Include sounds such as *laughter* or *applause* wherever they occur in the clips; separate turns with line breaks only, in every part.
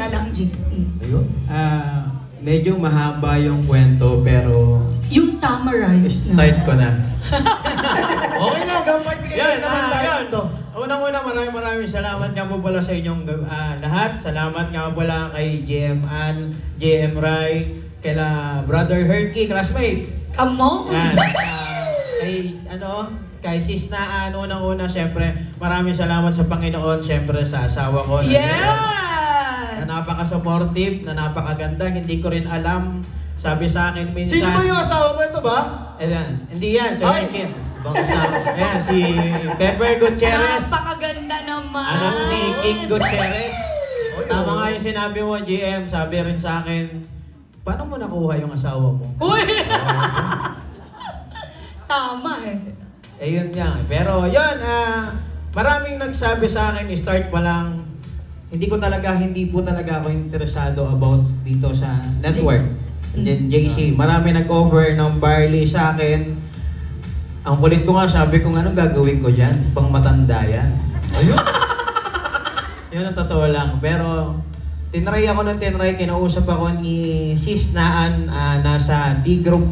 nakilala ang JC?
Ayun.
Ah, medyo mahaba yung kwento pero
Yung summarize na.
start ko na. *laughs*
Okay lang, gamay bigay
Yan,
naman
ah,
tayo
yan.
ito.
Unang-una, maraming maraming salamat nga po pala sa inyong ah, lahat. Salamat nga po pala kay JM Ann, JM Rai, kila Brother Herky, classmate.
Come on!
Yan. Ah, kay, ano, kay Sis Naan, unang-una, syempre, maraming salamat sa Panginoon, syempre sa asawa ko. na-! Na napaka-supportive, na napakaganda. Hindi ko rin alam. Sabi sa akin minsan...
Sino ba yung asawa mo ito ba?
Ayan, hindi yan, si
Ay! Ibang
Ayan, si Pepper Gutierrez.
Napakaganda naman!
Anak ni King Gutierrez. Tama
oh.
nga yung sinabi mo, GM. Sabi rin sa akin, paano mo nakuha yung asawa mo?
Uy! *laughs* Tama eh.
Eh yun nga. Pero yun, ah, maraming nagsabi sa akin, start pa lang, hindi ko talaga, hindi po talaga ako interesado about dito sa network. And then JC, marami nag-offer ng barley sa akin. Ang kulit ko nga, sabi ko, anong gagawin ko dyan? Pang matanda yan.
Ayun. *laughs*
Yun ang totoo lang. Pero, tinry ako ng tinry. Kinausap ako ni Sis Naan ah, nasa D-Group.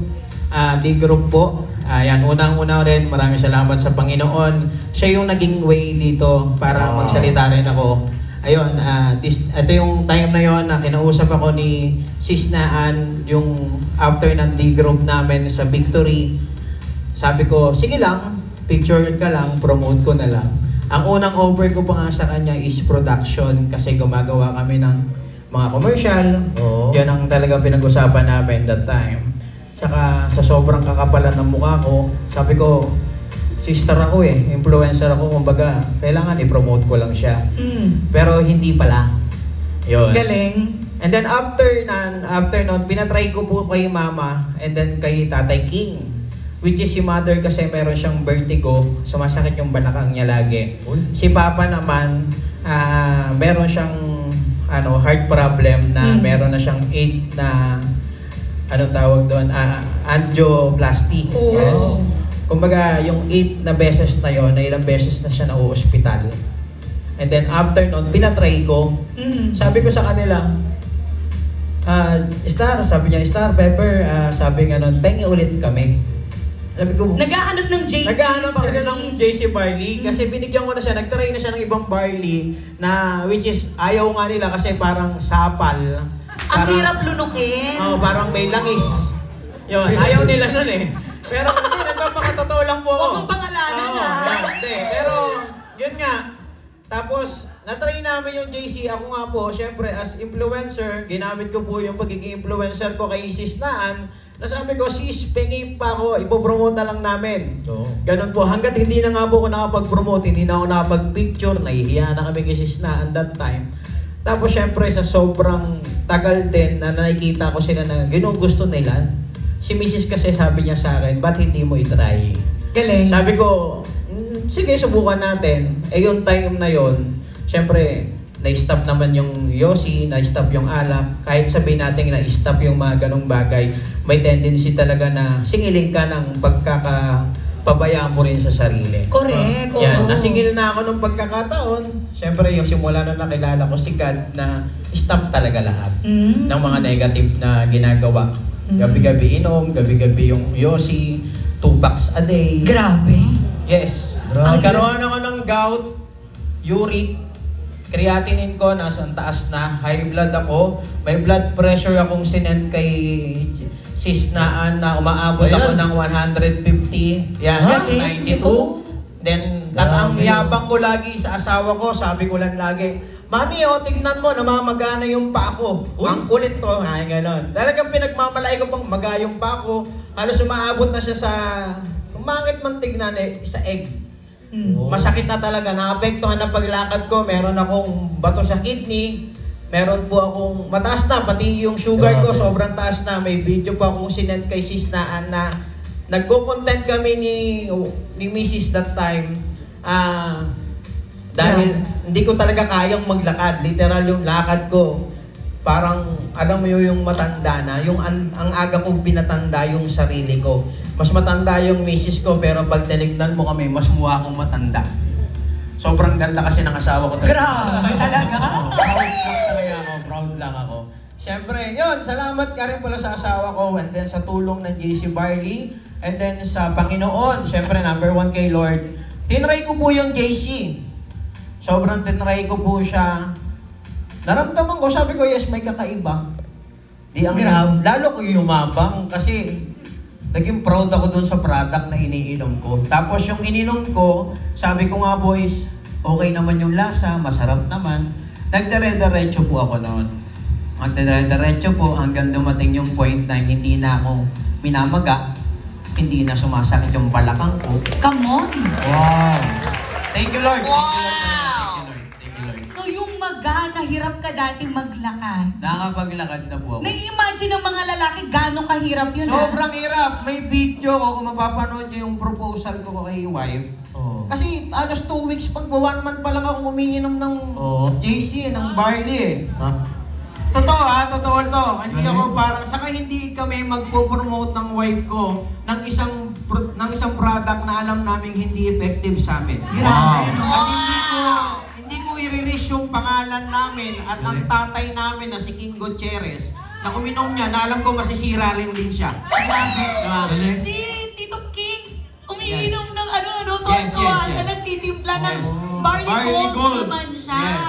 ah, D-Group po. Ayan, unang-una rin, maraming salamat sa Panginoon. Siya yung naging way dito para magsalita rin ako. Ayun, ah, this, ito yung time na yon na kinausap ako ni Sis Naan, yung after ng D-Group namin sa Victory. Sabi ko, sige lang, picture ka lang, promote ko na lang. Ang unang offer ko pa nga sa kanya is production kasi gumagawa kami ng mga commercial.
Oo.
Yan ang talagang pinag-usapan namin that time. Saka sa sobrang kakapalan ng mukha ko, sabi ko, sister ako eh, influencer ako, kumbaga, kailangan i-promote ko lang siya.
Mm.
Pero hindi pala. Yun.
Galing.
And then after nan, after nun, pinatry ko po kay mama and then kay Tatay King. Which is si mother kasi meron siyang vertigo, sumasakit yung balakang niya lagi.
Uy.
Si papa naman, ah meron siyang ano, heart problem na
Mm.
meron na siyang 8 na anong tawag doon, Ah, angioplasty.
Oh.
Yes. Kumbaga, yung 8 na beses na yon, na ilang beses na siya na ospital. And then after nun, pinatry ko,
Mm.
sabi ko sa kanila, ah, Star, sabi niya, Star, Pepper, ah, sabi nga nun, pengi ulit kami. Sabi ko,
Naghahanap ng JC.
naghahanap sila ng. JC Barley kasi binigyan ko na siya, nagtry na siya ng ibang barley na which is ayaw nga nila kasi parang sapal.
Ang
Parang-
hirap lunukin.
Oh, parang may langis. Yun, ayaw nila nun eh. Pero nagpapakatotoo lang po ako.
Huwag mong pangalanan,
Oo, yan, Hindi, pero yun nga. Tapos, natry namin yung JC. Ako nga po, syempre, as influencer, ginamit ko po yung pagiging influencer ko kay Sis Naan. Nasabi ko, sis, pengi pa ako, ipopromote na lang namin.
Oo.
Ganun po, hanggat hindi na nga po ako nakapag-promote, hindi na ako nakapag-picture, nahihiya na kami kay Sis Naan that time. Tapos syempre sa sobrang tagal din na nakikita ko sila na ginugusto nila, si Mrs. kasi sabi niya sa akin, ba't hindi mo itry?
Galing.
Sabi ko, "Mm, sige, subukan natin. Eh yung time na yon, syempre, na-stop naman yung Yossi, na-stop yung alak. Kahit sabihin natin na-stop yung mga ganong bagay, may tendency talaga na singiling ka ng pagkakapabayaan mo rin sa sarili.
Correct. oo.
Yan, nasingil na ako nung pagkakataon. Siyempre, yung simula nung nakilala ko si God na stop talaga lahat
Mm.
ng mga negative na ginagawa.
Mm.
Gabi-gabi inom, gabi-gabi yung Yossi, two packs a day.
Grabe.
Yes.
Grabe.
Nagkaroon ako ng gout, uric, creatinine ko nasa ang taas na, high blood ako, may blood pressure akong sinend kay sis naan na umaabot ako
Ayan.
ng 150, yan,
Ha?
92. Then, ang yabang ko lagi sa asawa ko, sabi ko lang lagi, Mami, oh, tingnan mo, namamagana yung pa ko.
Uy.
Ang kulit ko, ay ganon. Talagang pinagmamalay ko pang maga yung pa ko. Halos umaabot na siya sa, kung bakit man tignan eh, sa egg.
Mm.
Masakit na talaga, naapektuhan na paglakad ko, meron akong bato sa kidney, meron po akong mataas na, pati yung sugar ko sobrang taas na. May video pa akong sinend kay sis Naan na nagko-content kami ni ni Mrs. that time. Ah, dahil hindi ko talaga kayang maglakad, literal yung lakad ko. Parang alam mo yun, yung matanda na, yung an, ang aga kong pinatanda yung sarili ko. Mas matanda yung misis ko pero pag tinignan mo kami, mas mukha akong matanda. Sobrang ganda kasi ng asawa ko talaga.
Grabe talaga.
Proud, proud talaga ako, proud Siyempre, yun, salamat ka rin pala sa asawa ko and then sa tulong ng JC Barley and then sa Panginoon, siyempre number one kay Lord. Tinry ko po yung JC. Sobrang tinry ko po siya. Naramdaman ko, sabi ko, yes, may kakaiba. Di ang
Grabe.
lalo ko yumabang kasi naging proud ako dun sa product na iniinom ko. Tapos yung ininom ko, sabi ko nga boys, okay naman yung lasa, masarap naman. Nagdire-diretso po ako noon. Nagdire-diretso po hanggang dumating yung point na hindi na ako minamaga, hindi na sumasakit yung balakang ko.
Come on!
Wow! Thank you Lord! Thank you Lord.
Maga, nahirap ka dati maglakad.
Nakapaglakad na po ako.
Nai-imagine ng mga lalaki gano'ng kahirap yun ah.
Sobrang hirap. May video ko kung mapapanood niyo yung proposal ko kay wife.
Oo.
Kasi alos two weeks pag one month pa lang ako umiinom ng
Oo.
JC, ng barley eh.
Ha?
Totoo ha, totoo to. Hindi ako parang, saka hindi kami magpo-promote ng wife ko ng isang pro- ng isang product na alam naming hindi effective sa amin.
Grabe, no?
At hindi ko ko i-release yung pangalan namin at ang tatay namin na si King Gutierrez na uminom niya na alam ko masisira rin din siya. Diba?
Si Tito King, umiinom ng ano-ano,
Yes,
tonto
yes, yes.
siya nagtitimpla ng
Yes.
barley,
Barley
gold,
gold.
naman siya.
Yes.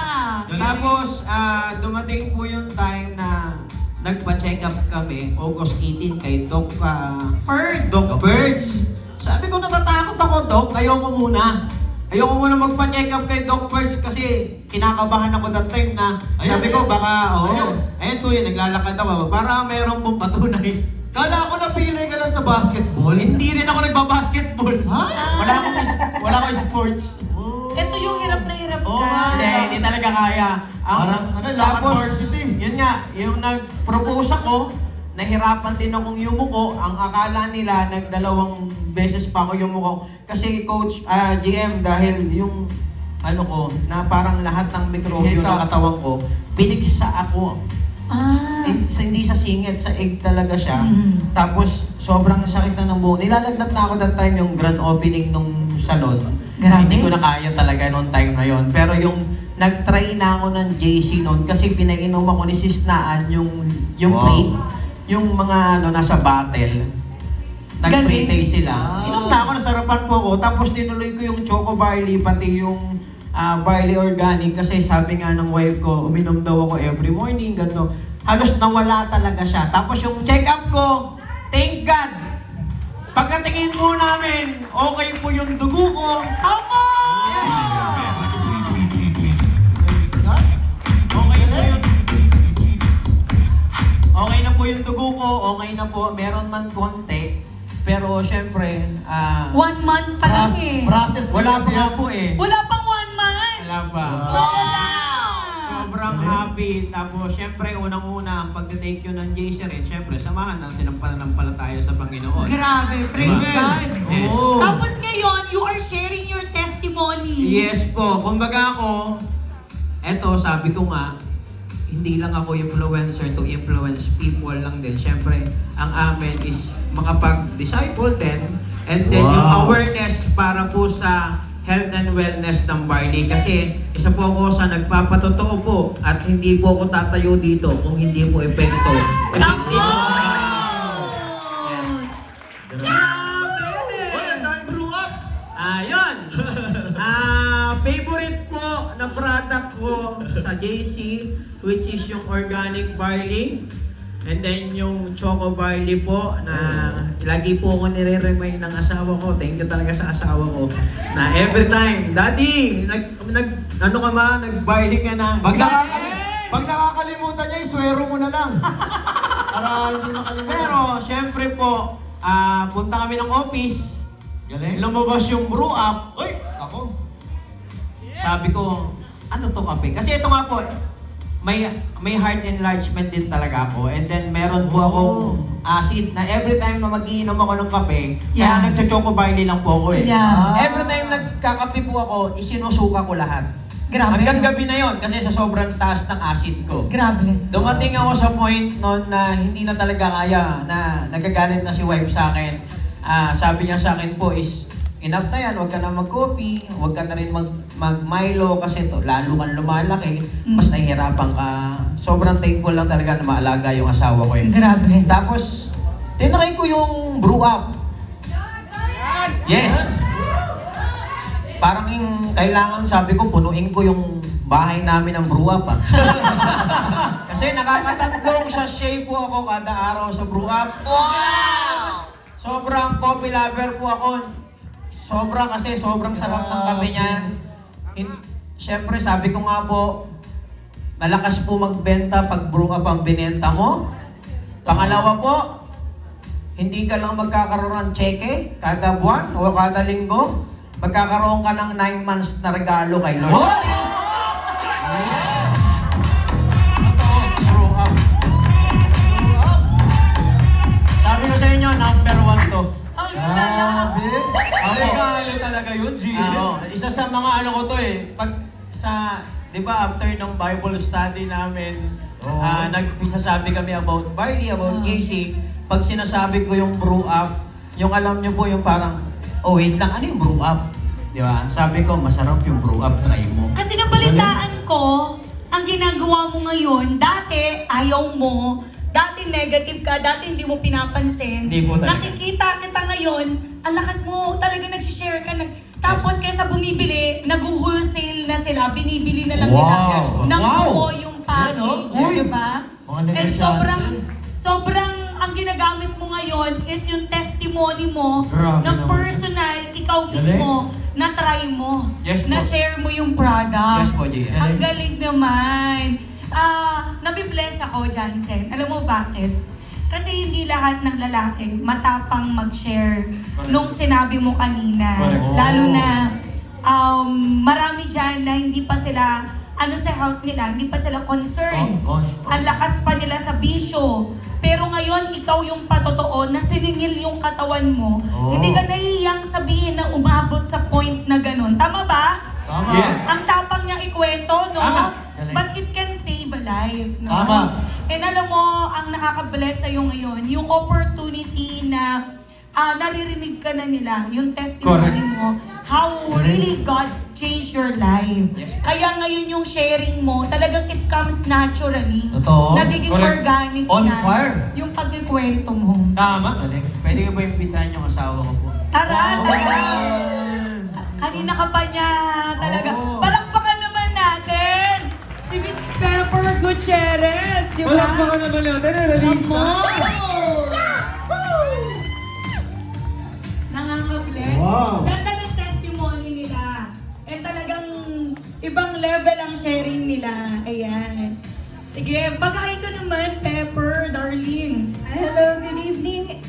Tapos, ah, dumating po yung time na nagpa-check up kami, August 18, kay Doc, ah,
First.
Doc Birds. Sabi ko, natatakot ako, Doc. Ayoko muna. Ayoko muna magpa-check up kay Doc Birds kasi kinakabahan ako that time na sabi ko, baka, oo. Oh, ayun to yun, naglalakad ako. Para meron pong patunay.
Kala ko napili ka lang sa basketball.
Hindi rin ako nagbabasketball.
Ha?
Wala akong, wala akong sports.
Ito yung hirap na hirap
Oo
ka.
Hindi, hindi talaga kaya.
Parang, ano, lakad varsity.
Yun nga, yung nag-propose ako, nahirapan din akong yumuko. Ang akala nila, nagdalawang beses pa ako yumuko. Kasi coach, ah, GM, dahil yung ano ko, na parang lahat ng mikrobyo ng katawan ko, pinigsa ako.
Ah.
Eh, sa- hindi sa singit, sa egg talaga siya.
Mhm.
Tapos, sobrang sakit na ng buo. Nilalagnat na ako that time yung grand opening nung salon.
Grabe.
Hindi ko na kaya talaga noong time na yon. Pero yung nag-try na ako ng JC noon kasi pinainom ako ni Sis Naan yung, yung
Wow.
free, yung mga ano, nasa
Galing.
taste sila.
Ah.
Inom na ako, nasarapan po ako. Tapos tinuloy ko yung choco barley, pati yung ah, barley organic kasi sabi nga ng wife ko, uminom daw ako every morning, ganito. Halos nawala talaga siya. Tapos yung check-up ko, thank God, pagkatingin po namin, okay po yung dugo ko.
Come
po yung dugo ko, okay na po. Meron man konti. Pero syempre, ah,
One month pa lang eh.
Process
wala nga
yan.
po eh.
Wala pang one month.
Wala pa. Sobrang happy. Tapos, syempre, unang-una, ang pagte-take yun ng JC rin, syempre, samahan natin ang pananampalataya sa Panginoon.
Grabe, praise
Diba?
God.
Yes.
Oo.
Tapos ngayon, you are sharing your testimony.
Yes po. Kumbaga ako, eto, sabi ko nga, hindi lang ako influencer to influence people lang din. Siyempre, ang amin is makapag-disciple din. And then yung
Wow.
awareness para po sa health and wellness ng Barley. Kasi isa po ako sa nagpapatotoo po at hindi po ako tatayo dito kung hindi po epekto.
Come
Epektibo sa JC which is yung organic barley. And then yung choco barley po na lagi po ako nire-remind ng asawa ko. Thank you talaga sa asawa ko. Na every time, Daddy, nag, nag ano ka ma, nag-barley ka na.
Pag, nakakali pag nakakalimutan niya, iswero mo na lang. *laughs* Para hindi makalimutan.
Pero, syempre po, ah, punta kami ng office.
Galing.
Lumabas yung brew up.
Uy, ako.
Sabi ko, ano to kape? Kasi ito nga po, may may heart enlargement din talaga ako. And then meron po akong acid na every time na magiinom ako ng kape,
Yeah.
kaya nagcho-choco barley lang po ako eh.
Yeah.
Every time nagkakape po ako, isinusuka ko lahat.
Grabe.
Hanggang gabi na yon kasi sa sobrang taas ng acid ko.
Grabe.
Dumating ako sa point noon na hindi na talaga kaya, na nagagalit na si wife sa akin. Ah, sabi niya sa akin po is, enough na yan, huwag ka na mag-coffee, huwag ka na rin mag, mag-Milo kasi to, lalo kang lumalaki, mas nahihirapan ka. Sobrang thankful lang talaga na maalaga yung asawa ko eh.
Grabe.
Tapos, tinry ko yung brew up. Yes. Parang yung kailangan, sabi ko, punuin ko yung bahay namin ng brew up ah. *laughs* Kasi nakakatatlong sachet po ako kada araw sa brew up.
Wow!
Sobrang coffee lover po ako. Sobra kasi, sobrang sarap ng kape niyan. In- Siyempre, sabi ko nga po, malakas po magbenta pag brew up ang binenta mo. Pangalawa po, hindi ka lang magkakaroon ng cheque kada buwan o kada linggo. Magkakaroon ka ng 9 months na regalo kay Lord.
Oh!
Isa sa mga ano ko to eh, pag sa, di ba after ng Bible study namin,
Oo.
ah, nagsasabi kami about Barley, about
Ah.
Casey, pag sinasabi ko yung brew up, yung alam nyo po yung parang, oh wait lang, ano yung brew up? Di ba? Sabi ko, masarap yung brew up, try mo.
Kasi nabalitaan ko, ang ginagawa mo ngayon, dati ayaw mo, dati negative ka, dati hindi mo pinapansin.
Hindi po talaga.
Nakikita kita ngayon, ang lakas mo, talaga nag-share ka. Nag, tapos kaysa bumibili, nag-wholesale na sila, binibili na lang
Wow.
nila
Yes po.
ng
Wow.
buo yung package,
Yan, oh. Uy.
di ba?
Mga
And
negosyante.
sobrang, sobrang ang ginagamit mo ngayon is yung testimony mo
Grabe
na
naman.
personal, ikaw mismo, na try mo,
Yes po.
na share mo yung product.
Yes po.
Ang galing naman. Ah, nabibless ako, Jansen. Alam mo bakit? Kasi hindi lahat ng lalaki matapang mag-share nung sinabi mo kanina.
Correct.
Lalo na um, marami dyan na hindi pa sila, ano sa health nila, hindi pa sila concerned.
Con- con-
Ang lakas pa nila sa bisyo. Pero ngayon, ikaw yung patotoo na siningil yung katawan mo.
Oo.
Hindi ka nahihiyang sabihin na umabot sa point na ganun. Tama ba?
Tama.
Yeah.
Ang tapang niya ikwento, no?
Tama.
But it can save a life, no?
Tama.
And alam mo, ang nakaka-bless sa'yo ngayon, yung opportunity na ah, naririnig ka na nila, yung testimony
Correct.
mo, how really God changed your life.
Yes.
Kaya ngayon yung sharing mo, talagang it comes naturally.
Totoo.
Nagiging
Correct.
organic
On
na.
fire.
Yung pagkikwento mo.
Tama. Pwede ka ba imbitahan yung asawa ko po?
Tara, tara. Kanina ka pa niya talaga. Palakpakan naman natin si Miss Gutierrez, di ba?
Palakpakan naman natin, release na.
Nakaka-bless.
Wow.
Ganda ng testimony nila. And talagang ibang level ang sharing nila. Ayan. Sige, bagay ka naman, Pepper, darling.
Hello, good evening,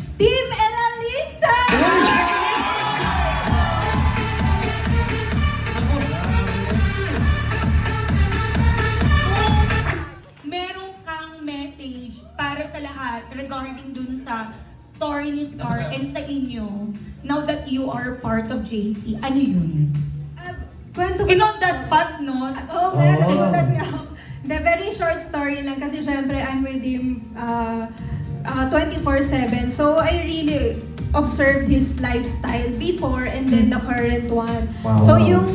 and sa inyo, now that you are part of JC, ano yun?
Uh, kwento ko.
In on the spot, no?
Oo, meron oh. nga ako. The very short story lang kasi syempre I'm with him uh, uh, 24-7. So I really observed his lifestyle before and then the current one.
Wow.
So yung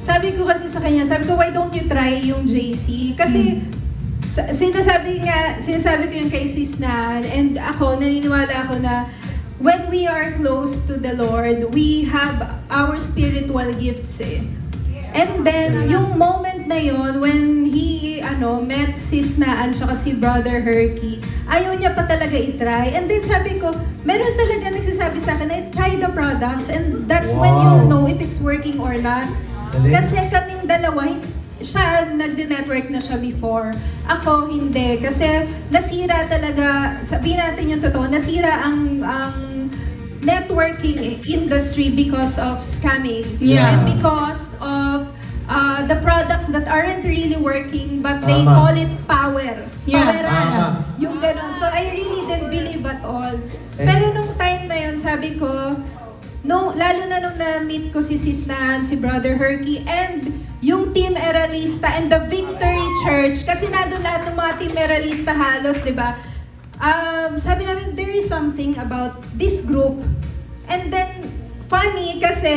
sabi ko kasi sa kanya, sabi ko, why don't you try yung JC? Kasi sa- sinasabi nga, sinasabi ko yung kay Sis na, and ako, naniniwala ako na when we are close to the Lord, we have our spiritual gifts eh. And then, yung moment na yun, when he, ano, met sis Naan, tsaka si Brother Herky, ayaw niya pa talaga itry. And then sabi ko, meron talaga nagsasabi sa akin, I try the products, and that's when
Wow.
you'll know if it's working or not. Kasi kaming dalawa, siya, nagde-network na siya before. Ako, hindi. Kasi nasira talaga, sabihin natin yung totoo, nasira ang, ang networking industry because of scamming.
Yeah.
And because of uh, the products that aren't really working, but they
Tama.
call it power.
Yeah.
Poweran.
Tama.
Yung ganun. So, I really didn't believe at all. Pero nung time na yun, sabi ko, no, lalo na nung na-meet ko si Sis Naan, si Brother Herky, and yung Team Eralista and the Victory Church, kasi nandun lahat ng mga Team Eralista halos, di ba? Um, sabi namin, there is something about this group. And then, funny kasi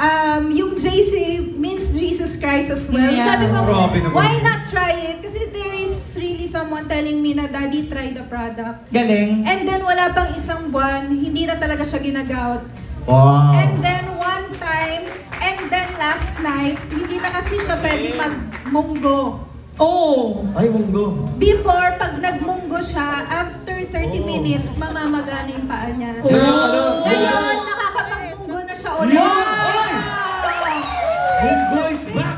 um, yung JC means Jesus Christ as well.
Yeah.
Sabi ko,
Grabe naman.
why not try it? Kasi there is really someone telling me na, Daddy, try the product.
Galing.
And then wala pang isang buwan, hindi na talaga siya ginagout.
Wow.
And then one time, and then last night, hindi na kasi siya pwedeng magmunggo.
Oh.
Ay, munggo.
Before, pag nagmunggo siya, after 30
Oh.
minutes, mamamagana yung paa niya.
Kaya ano?
Ngayon, nakakapagmunggo na siya ulit.
Munggo is back!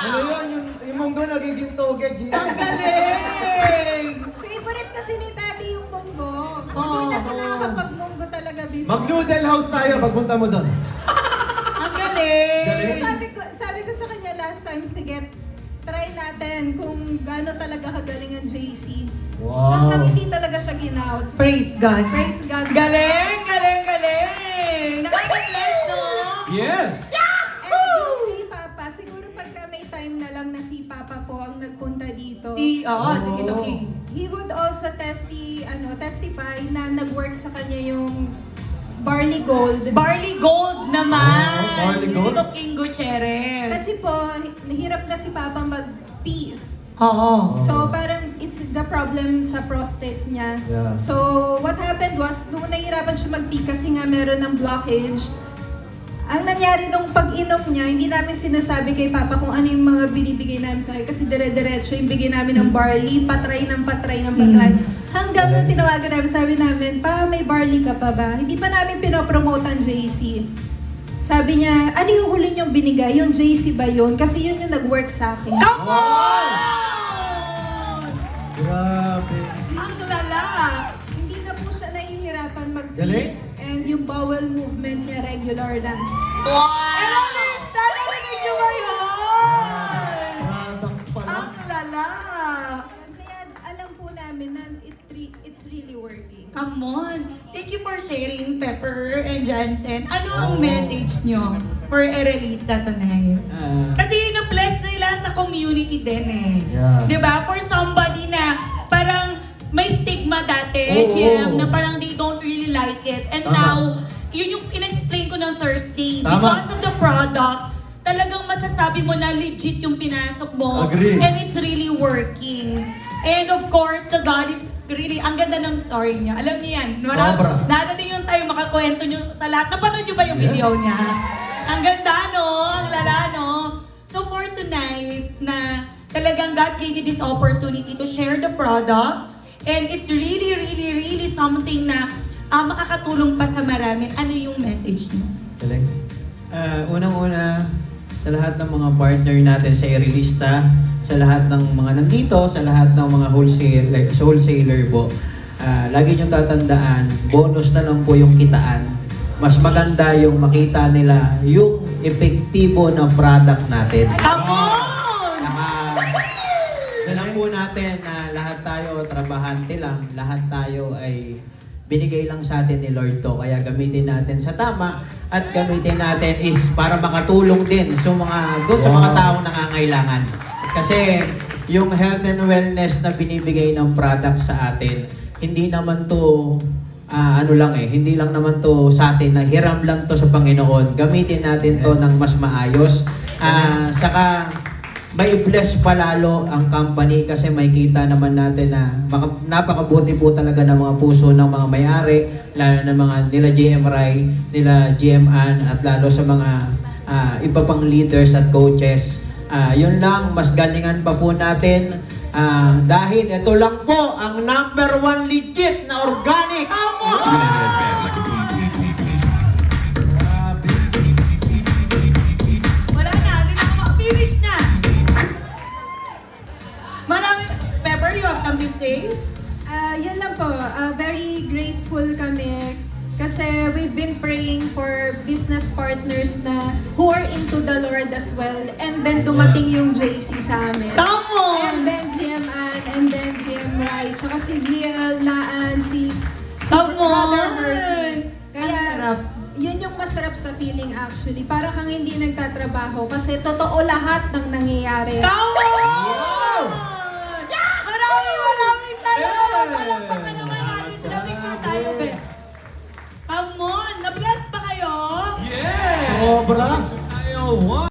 Ano yun? Yung, yung munggo nagiging toge, G.
Ang galing.
Favorite kasi ni Daddy yung munggo.
Oh.
Hindi na siya nakakapagmunggo talaga before.
Mag-noodle house tayo, pagpunta mo doon.
Ang galing.
Galing.
sabi ko, sabi ko sa kanya last time, sige, try natin kung gaano talaga kagaling ang JC.
Wow.
Hanggang hindi talaga siya ginout.
Praise God.
Praise God.
Galing, galing, galing. Nakaka-bless, no?
Yes!
And yung kay Papa, siguro pagka may time na lang na si Papa po ang nagpunta dito.
Si, oo, si
Oh.
King.
he would also testi, ano, testify na nag-work sa kanya yung barley gold.
Barley Gold naman.
Oh, Barley Gold.
Tito King Gutierrez.
Kasi po, nahirap na si Papa mag-pee.
Oo.
So parang it's the problem sa prostate niya.
Yeah.
So what happened was, nung nahihirapan siya mag-pee kasi nga meron ng blockage, ang nangyari nung pag-inom niya, hindi namin sinasabi kay Papa kung ano yung mga binibigay namin sa akin kasi dire-diretso yung bigay namin ng barley, patray ng patray ng patray. Hanggang nung tinawagan namin, sabi namin, Pa, may barley ka pa ba? Hindi pa namin pinopromote ang JC. Sabi niya, ano yung huli niyong binigay? Yung JC ba yun? Kasi yun yung nag-work sa akin.
Come on!
Grabe.
Ang lala.
Hindi na po siya nahihirapan mag
Galing.
And yung bowel movement niya regular na.
Hello,
working.
Come on. Thank you for sharing, Pepper and Jansen. Ano ang message nyo for Erelista tonight?
Ah,
Kasi na-bless nila sa community din eh.
Yeah.
'Di ba? For somebody na parang may stigma dati,
Oo.
GM, na parang they don't really like it. And
Tama.
now, yun yung in-explain ko ng Thursday.
Tama.
Because of the product, talagang masasabi mo na legit yung pinasok mo.
Agree.
And it's really working. And of course, the God is really, ang ganda ng story niya. Alam niyo yan.
Sobra.
Dadating yung tayo makakwento niyo sa lahat. Napanood niyo ba yung video niya? Ang ganda, no? Ang lala, no? So for tonight, na talagang God gave you this opportunity to share the product. And it's really, really, really something na ah, makakatulong pa sa marami. Ano yung message niyo?
Galing.
Ah, unang-una, sa lahat ng mga partner natin sa Irelista, sa lahat ng mga nandito, sa lahat ng mga wholesaler, sa wholesaler po, ah, lagi niyong tatandaan, bonus na lang po yung kitaan. Mas maganda yung makita nila yung epektibo ng product natin. Saka, alam po natin na lahat tayo, trabahante lang, lahat tayo ay binigay lang sa atin ni Lord to. Kaya gamitin natin sa tama at gamitin natin is para makatulong din sa mga, doon sa mga
Wow.
taong nangangailangan. Kasi yung health and wellness na binibigay ng product sa atin, hindi naman to ah, ano lang eh, hindi lang naman to sa atin na hiram lang to sa Panginoon. Gamitin natin to ng mas maayos. Ah, saka may bless palalo ang company kasi may kita naman natin na napakabuti po talaga ng mga puso ng mga may-ari, lalo na mga nila GM Rai, nila GM Ann, at lalo sa mga ah, iba pang leaders at coaches. Ah, yun lang, mas galingan pa po natin ah, dahil ito lang po ang number one legit na organic.
Grabe.
Marami, Pepper, you have something to say?
Ah, yun lang po. Ah, very grateful kami kasi we've been praying for business partners na who are into the Lord as well. And then dumating yung JC sa amin.
Come on!
And then GM Ann, and then GM Rai, tsaka si GL Naan, si, si
Come
Brother
on! Ang
Kaya,
sarap.
yun yung masarap sa feeling actually. Para kang hindi nagtatrabaho kasi totoo lahat ng nangyayari.
Come on! Salamat! Palakpakan naman natin sa picture tayo, be. Come on! Na-bless pa kayo? Yes!
Sobra!